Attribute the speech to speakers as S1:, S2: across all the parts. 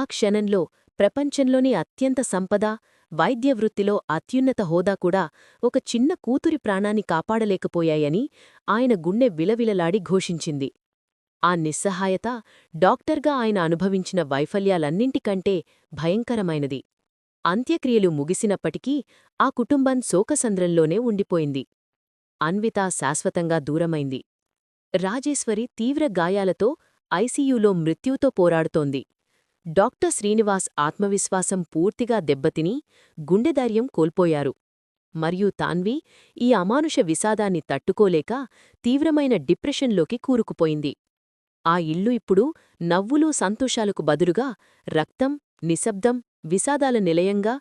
S1: ఆ క్షణంలో ప్రపంచంలోని అత్యంత సంపద వైద్యవృత్తిలో అత్యున్నత హోదా కూడా ఒక చిన్న కూతురి ప్రాణాన్ని కాపాడలేకపోయాయని ఆయన గుండె విలవిలలాడి ఘోషించింది. ఆ నిస్సహాయత డాక్టర్గా ఆయన అనుభవించిన వైఫల్యాలన్నింటికంటే భయంకరమైనది. అంత్యక్రియలు ముగిసినప్పటికీ ఆ కుటుంబం శోకసంద్రంలోనే ఉండిపోయింది. అన్విత శాశ్వతంగా దూరమైంది. రాజేశ్వరి తీవ్ర గాయాలతో ఐసీయూలో మృత్యుతో పోరాడుతోంది. డాక్టర్ శ్రీనివాస్ ఆత్మవిశ్వాసం పూర్తిగా దెబ్బతిని గుండెధైర్యం కోల్పోయారు. మరియు తాన్వి ఈ అమానుష విషాదాన్ని తట్టుకోలేక తీవ్రమైన డిప్రెషన్లోకి కూరుకుపోయింది. ఆ ఇల్లు ఇప్పుడు నవ్వులు సంతోషాలకు బదులుగా రక్తం నిశ్శబ్దం విషాదాల నిలయంగా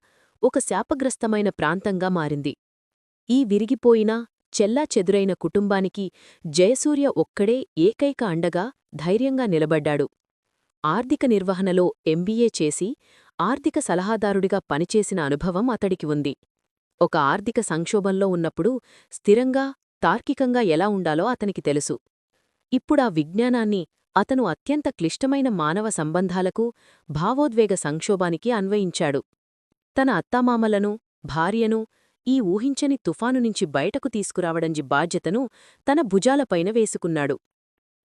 S1: ఒక శాపగ్రస్తమైన ప్రాంతంగా మారింది. ఈ విరిగిపోయిన చెల్లా చెదురైన కుటుంబానికి జయసూర్య ఒక్కడే ఏకైక అండగా ధైర్యంగా నిలబడ్డాడు. ఆర్థిక నిర్వహణలో ఎంబీఏ చేసి ఆర్థిక సలహాదారుడిగా పనిచేసిన అనుభవం అతడికి ఉంది. ఒక ఆర్థిక సంక్షోభంలో ఉన్నప్పుడు స్థిరంగా తార్కికంగా ఎలా ఉండాలో అతనికి తెలుసు. ఇప్పుడా విజ్ఞానాన్ని అతను అత్యంత క్లిష్టమైన మానవ సంబంధాలకు భావోద్వేగ సంక్షోభానికి అన్వయించాడు. తన అత్తామామలను భార్యను ఈ ఊహించని తుఫాను నుంచి బయటకు తీసుకురావడంజి బాధ్యతను తన భుజాలపైన వేసుకున్నాడు.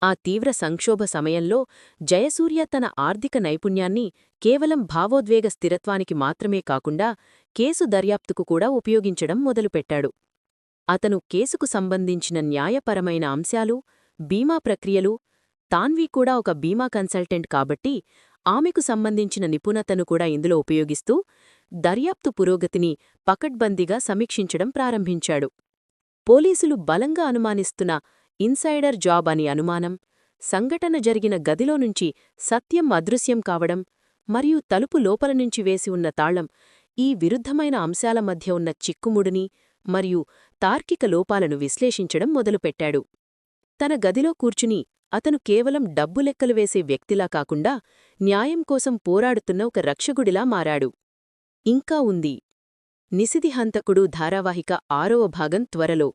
S1: ఆ తీవ్ర సంక్షోభ సమయంలో జయసూర్య తన ఆర్థిక నైపుణ్యాన్ని కేవలం భావోద్వేగ స్థిరత్వానికి మాత్రమే కాకుండా కేసు దర్యాప్తుకు కూడా ఉపయోగించడం మొదలుపెట్టాడు. అతను కేసుకు సంబంధించిన న్యాయపరమైన అంశాలు బీమా ప్రక్రియలు తాన్వీ కూడా ఒక బీమా కన్సల్టెంట్ కాబట్టి ఆమెకు సంబంధించిన నిపుణతను కూడా ఇందులో ఉపయోగిస్తూ దర్యాప్తు పురోగతిని పకడ్బందీగా సమీక్షించడం ప్రారంభించాడు. పోలీసులు బలంగా అనుమానిస్తున్న ఇన్సైడర్ జాబ్ అని అనుమానం సంఘటన జరిగిన గదిలో నుంచి సత్యం అదృశ్యం కావడం మరియు తలుపు లోపల నుంచి వేసి ఉన్న తాళం ఈ విరుద్ధమైన అంశాల మధ్య ఉన్న చిక్కుముడిని మరియు తార్కిక లోపాలను విశ్లేషించడం మొదలుపెట్టాడు. తన గదిలో కూర్చుని అతను కేవలం డబ్బు లెక్కలు వేసే వ్యక్తిలా కాకుండా న్యాయం కోసం పోరాడుతున్న ఒక రక్షగుడిలా మారాడు. ఇంకా ఉంది. నిసిదిహంతకుడు ధారావాహిక ఆరవ భాగం త్వరలో.